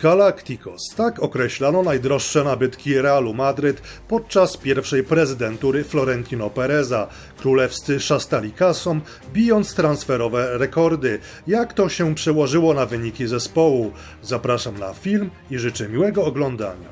Galacticos, tak określano najdroższe nabytki Realu Madryt podczas pierwszej prezydentury Florentino Pereza. Królewscy szastali kasą, bijąc transferowe rekordy. Jak to się przełożyło na wyniki zespołu? Zapraszam na film i życzę miłego oglądania.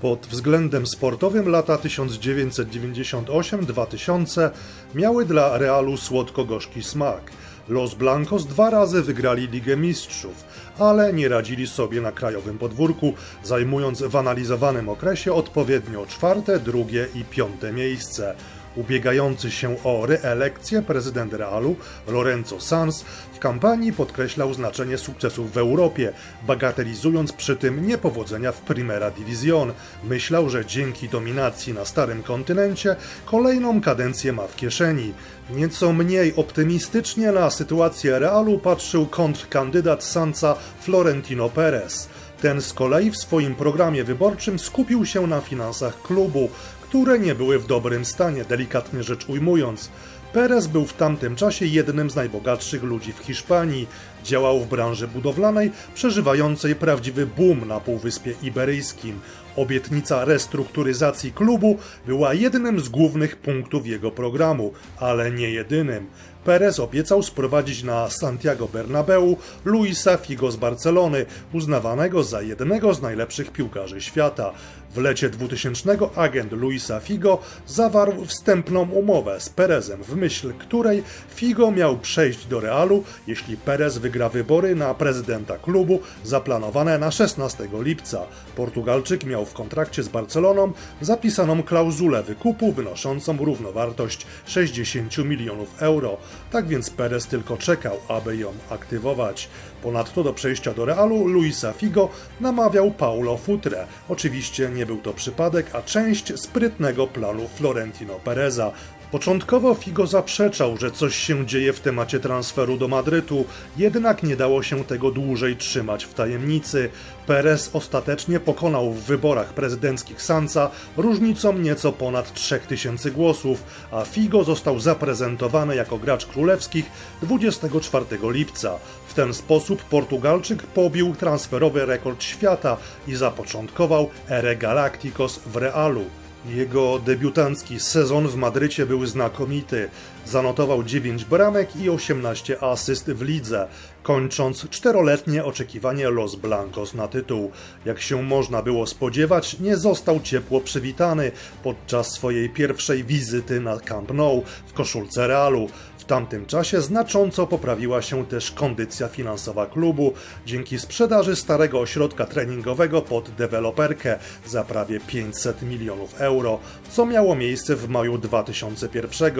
Pod względem sportowym lata 1998-2000 miały dla Realu słodko-gorzki smak. Los Blancos dwa razy wygrali Ligę Mistrzów, ale nie radzili sobie na krajowym podwórku, zajmując w analizowanym okresie odpowiednio czwarte, drugie i piąte miejsce. Ubiegający się o reelekcję prezydent Realu Lorenzo Sanz w kampanii podkreślał znaczenie sukcesów w Europie, bagatelizując przy tym niepowodzenia w Primera División. Myślał, że dzięki dominacji na starym kontynencie kolejną kadencję ma w kieszeni. Nieco mniej optymistycznie na sytuację Realu patrzył kontrkandydat Sanza Florentino Perez. Ten z kolei w swoim programie wyborczym skupił się na finansach klubu, które nie były w dobrym stanie, delikatnie rzecz ujmując. Perez był w tamtym czasie jednym z najbogatszych ludzi w Hiszpanii. Działał w branży budowlanej, przeżywającej prawdziwy boom na Półwyspie Iberyjskim. Obietnica restrukturyzacji klubu była jednym z głównych punktów jego programu, ale nie jedynym. Perez obiecał sprowadzić na Santiago Bernabeu Luisa Figo z Barcelony, uznawanego za jednego z najlepszych piłkarzy świata. W lecie 2000 agent Luisa Figo zawarł wstępną umowę z Perezem, w myśl której Figo miał przejść do Realu, jeśli Perez wygra wybory na prezydenta klubu zaplanowane na 16 lipca. Portugalczyk miał w kontrakcie z Barceloną zapisaną klauzulę wykupu wynoszącą równowartość 60 milionów euro. Tak więc Perez tylko czekał, aby ją aktywować. Ponadto do przejścia do Realu Luisa Figo namawiał Paulo Futre. Oczywiście nie był to przypadek, a część sprytnego planu Florentino Pereza. Początkowo Figo zaprzeczał, że coś się dzieje w temacie transferu do Madrytu, jednak nie dało się tego dłużej trzymać w tajemnicy. Perez ostatecznie pokonał w wyborach prezydenckich Sansa różnicą nieco ponad 3000 głosów, a Figo został zaprezentowany jako gracz królewskich 24 lipca. W ten sposób Portugalczyk pobił transferowy rekord świata i zapoczątkował erę Galacticos w Realu. Jego debiutancki sezon w Madrycie był znakomity. Zanotował 9 bramek i 18 asyst w lidze, kończąc czteroletnie oczekiwanie Los Blancos na tytuł. Jak się można było spodziewać, nie został ciepło przywitany podczas swojej pierwszej wizyty na Camp Nou w koszulce Realu. W tamtym czasie znacząco poprawiła się też kondycja finansowa klubu dzięki sprzedaży starego ośrodka treningowego pod deweloperkę za prawie 500 milionów euro, co miało miejsce w maju 2001.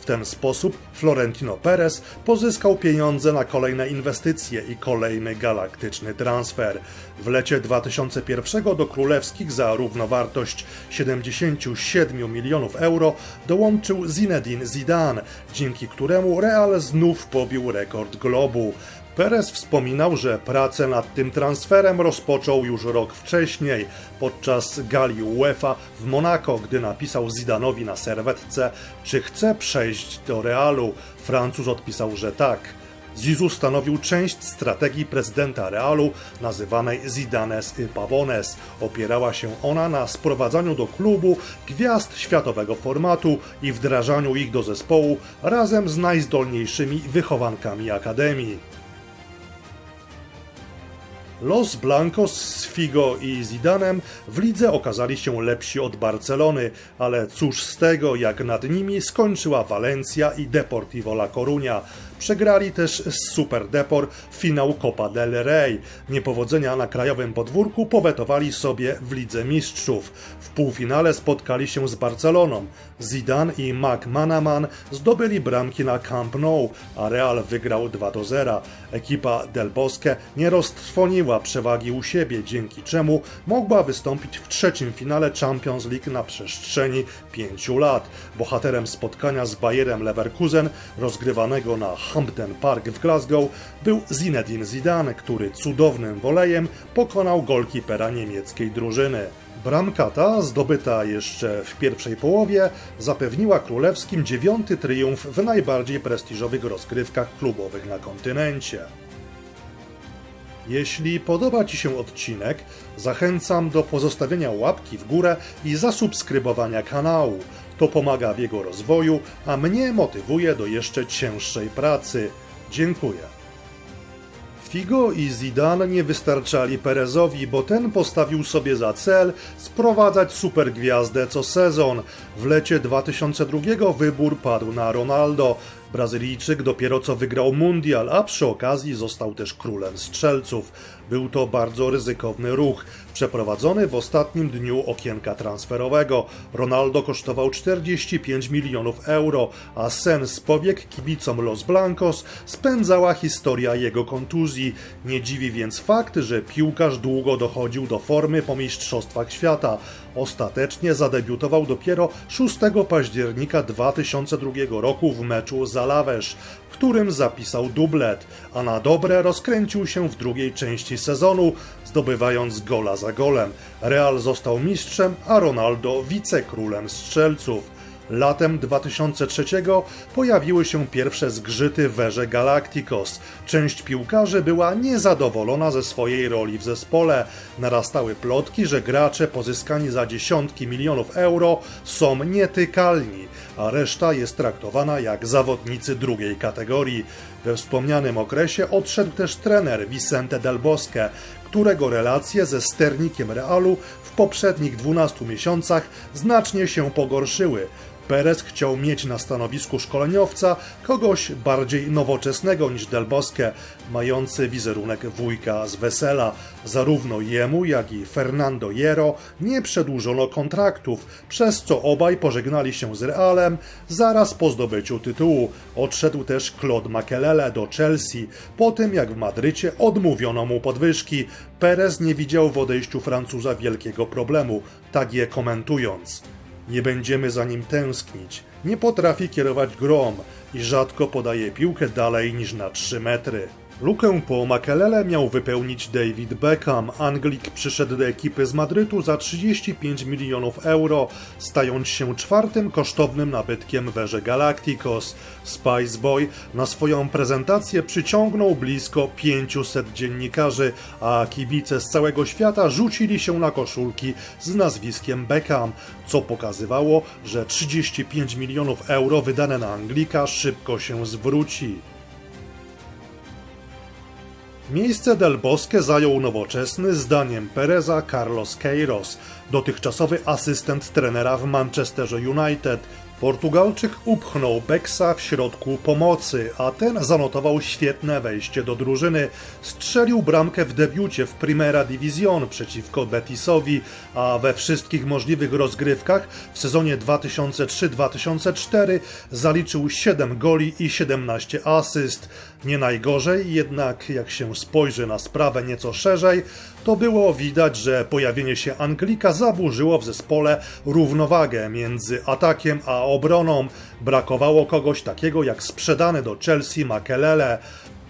W ten sposób Florentino Perez pozyskał pieniądze na kolejne inwestycje i kolejny galaktyczny transfer. W lecie 2001 do królewskich za równowartość 77 milionów euro dołączył Zinedine Zidane, dzięki któremu Real znów pobił rekord globu. Perez wspominał, że pracę nad tym transferem rozpoczął już rok wcześniej, podczas gali UEFA w Monako, gdy napisał Zidanowi na serwetce, czy chce przejść do Realu. Francuz odpisał, że tak. Zizu stanowił część strategii prezydenta Realu, nazywanej Zidanes y Pavones. Opierała się ona na sprowadzaniu do klubu gwiazd światowego formatu i wdrażaniu ich do zespołu razem z najzdolniejszymi wychowankami akademii. Los Blancos z Figo i Zidanem w lidze okazali się lepsi od Barcelony, ale cóż z tego, jak nad nimi skończyła Valencia i Deportivo La Coruña. Przegrali też z Super Depor finał Copa del Rey. Niepowodzenia na krajowym podwórku powetowali sobie w Lidze Mistrzów. W półfinale spotkali się z Barceloną. Zidane i Mac Manaman zdobyli bramki na Camp Nou, a Real wygrał 2 do 0. Ekipa Del Bosque nie roztrwoniła przewagi u siebie, dzięki czemu mogła wystąpić w trzecim finale Champions League na przestrzeni pięciu lat. Bohaterem spotkania z Bayerem Leverkusen, rozgrywanego na Hampden Park w Glasgow, był Zinedine Zidane, który cudownym wolejem pokonał golkipera niemieckiej drużyny. Bramka ta, zdobyta jeszcze w pierwszej połowie, zapewniła królewskim dziewiąty triumf w najbardziej prestiżowych rozgrywkach klubowych na kontynencie. Jeśli podoba Ci się odcinek, zachęcam do pozostawienia łapki w górę i zasubskrybowania kanału. To pomaga w jego rozwoju, a mnie motywuje do jeszcze cięższej pracy. Dziękuję. Figo i Zidane nie wystarczali Perezowi, bo ten postawił sobie za cel sprowadzać supergwiazdę co sezon. W lecie 2002 wybór padł na Ronaldo. Brazylijczyk dopiero co wygrał mundial, a przy okazji został też królem strzelców. Był to bardzo ryzykowny ruch, przeprowadzony w ostatnim dniu okienka transferowego. Ronaldo kosztował 45 milionów euro, a sen z powiek kibicom Los Blancos spędzała historia jego kontuzji. Nie dziwi więc fakt, że piłkarz długo dochodził do formy po Mistrzostwach Świata. Ostatecznie zadebiutował dopiero 6 października 2002 roku w meczu za Lawesz, w którym zapisał dublet, a na dobre rozkręcił się w drugiej części sezonu, zdobywając gola za golem. Real został mistrzem, a Ronaldo wicekrólem strzelców. Latem 2003 pojawiły się pierwsze zgrzyty w erze Galacticos. Część piłkarzy była niezadowolona ze swojej roli w zespole. Narastały plotki, że gracze pozyskani za dziesiątki milionów euro są nietykalni, a reszta jest traktowana jak zawodnicy drugiej kategorii. We wspomnianym okresie odszedł też trener Vicente Del Bosque, którego relacje ze sternikiem Realu w poprzednich 12 miesiącach znacznie się pogorszyły. Perez chciał mieć na stanowisku szkoleniowca kogoś bardziej nowoczesnego niż Del Bosque, mający wizerunek wujka z wesela. Zarówno jemu, jak i Fernando Hierro nie przedłużono kontraktów, przez co obaj pożegnali się z Realem zaraz po zdobyciu tytułu. Odszedł też Claude Makelele do Chelsea, po tym jak w Madrycie odmówiono mu podwyżki. Perez nie widział w odejściu Francuza wielkiego problemu, tak je komentując. Nie będziemy za nim tęsknić. Nie potrafi kierować grom i rzadko podaje piłkę dalej niż na 3 metry. Lukę po Makelele miał wypełnić David Beckham. Anglik przyszedł do ekipy z Madrytu za 35 milionów euro, stając się czwartym kosztownym nabytkiem w erze Galacticos. Spice Boy na swoją prezentację przyciągnął blisko 500 dziennikarzy, a kibice z całego świata rzucili się na koszulki z nazwiskiem Beckham, co pokazywało, że 35 milionów euro wydane na Anglika szybko się zwróci. Miejsce Del Bosque zajął nowoczesny, zdaniem Pereza, Carlos Queiroz, dotychczasowy asystent trenera w Manchesterze United. Portugalczyk upchnął Beksa w środku pomocy, a ten zanotował świetne wejście do drużyny. Strzelił bramkę w debiucie w Primera Division przeciwko Betisowi, a we wszystkich możliwych rozgrywkach w sezonie 2003-2004 zaliczył 7 goli i 17 asyst. Nie najgorzej, jednak jak się spojrzy na sprawę nieco szerzej, to było widać, że pojawienie się Anglika zaburzyło w zespole równowagę między atakiem a obroną. Brakowało kogoś takiego jak sprzedany do Chelsea Makelele.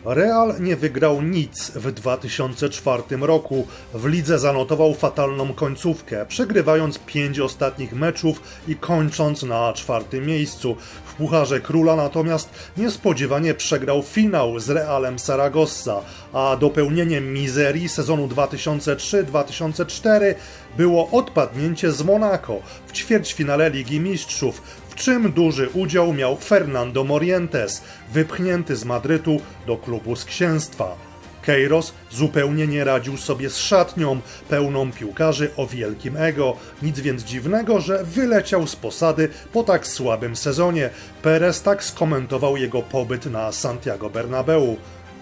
Real nie wygrał nic w 2004 roku. W lidze zanotował fatalną końcówkę, przegrywając pięć ostatnich meczów i kończąc na czwartym miejscu. W Pucharze Króla natomiast niespodziewanie przegrał finał z Realem Saragossa, a dopełnieniem mizerii sezonu 2003-2004 było odpadnięcie z Monaco w ćwierćfinale Ligi Mistrzów, w czym duży udział miał Fernando Morientes, wypchnięty z Madrytu do klubu z księstwa. Keiros zupełnie nie radził sobie z szatnią, pełną piłkarzy o wielkim ego. Nic więc dziwnego, że wyleciał z posady po tak słabym sezonie. Perez tak skomentował jego pobyt na Santiago Bernabeu.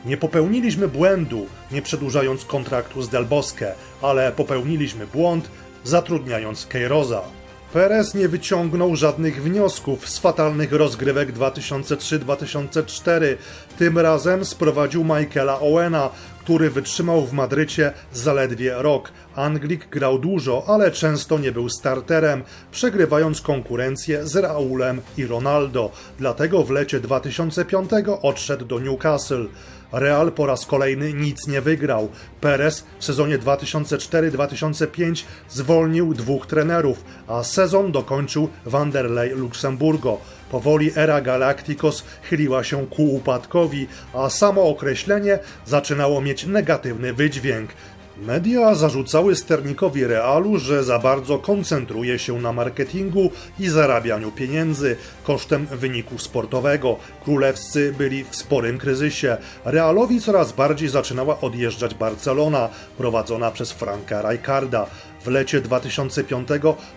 Nie popełniliśmy błędu, nie przedłużając kontraktu z Del Bosque, ale popełniliśmy błąd, zatrudniając Keiroza. Perez nie wyciągnął żadnych wniosków z fatalnych rozgrywek 2003-2004. Tym razem sprowadził Michaela Owena, który wytrzymał w Madrycie zaledwie rok. Anglik grał dużo, ale często nie był starterem, przegrywając konkurencję z Raulem i Ronaldo. Dlatego w lecie 2005 odszedł do Newcastle. Real po raz kolejny nic nie wygrał. Perez w sezonie 2004-2005 zwolnił dwóch trenerów, a sezon dokończył Wanderlei Luksemburgo. Powoli era Galacticos chyliła się ku upadkowi, a samo określenie zaczynało mieć negatywny wydźwięk. Media zarzucały sternikowi Realu, że za bardzo koncentruje się na marketingu i zarabianiu pieniędzy kosztem wyniku sportowego. Królewscy byli w sporym kryzysie. Realowi coraz bardziej zaczynała odjeżdżać Barcelona, prowadzona przez Franka Rijkaarda. W lecie 2005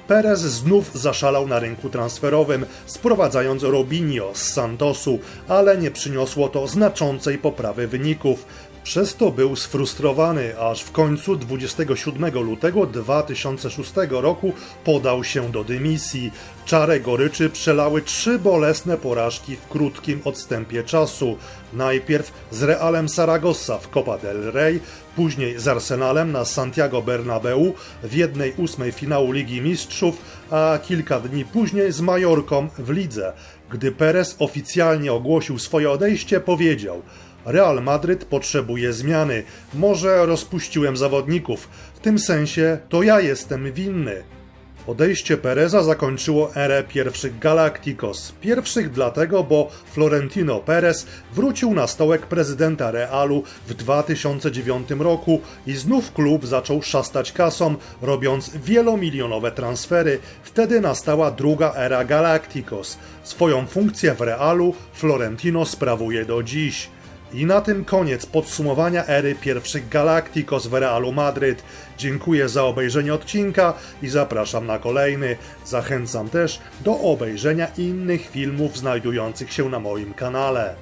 Perez znów zaszalał na rynku transferowym, sprowadzając Robinho z Santosu, ale nie przyniosło to znaczącej poprawy wyników. Przez to był sfrustrowany, aż w końcu 27 lutego 2006 roku podał się do dymisji. Czarę goryczy przelały trzy bolesne porażki w krótkim odstępie czasu. Najpierw z Realem Saragossa w Copa del Rey, później z Arsenalem na Santiago Bernabeu w jednej ósmej finału Ligi Mistrzów, a kilka dni później z Majorką w lidze. Gdy Perez oficjalnie ogłosił swoje odejście, powiedział – Real Madryt potrzebuje zmiany. Może rozpuściłem zawodników. W tym sensie to ja jestem winny. Odejście Pereza zakończyło erę pierwszych Galacticos. Pierwszych dlatego, bo Florentino Perez wrócił na stołek prezydenta Realu w 2009 roku i znów klub zaczął szastać kasą, robiąc wielomilionowe transfery. Wtedy nastała druga era Galacticos. Swoją funkcję w Realu Florentino sprawuje do dziś. I na tym koniec podsumowania ery pierwszych Galacticos w Realu Madryt. Dziękuję za obejrzenie odcinka i zapraszam na kolejny. Zachęcam też do obejrzenia innych filmów znajdujących się na moim kanale.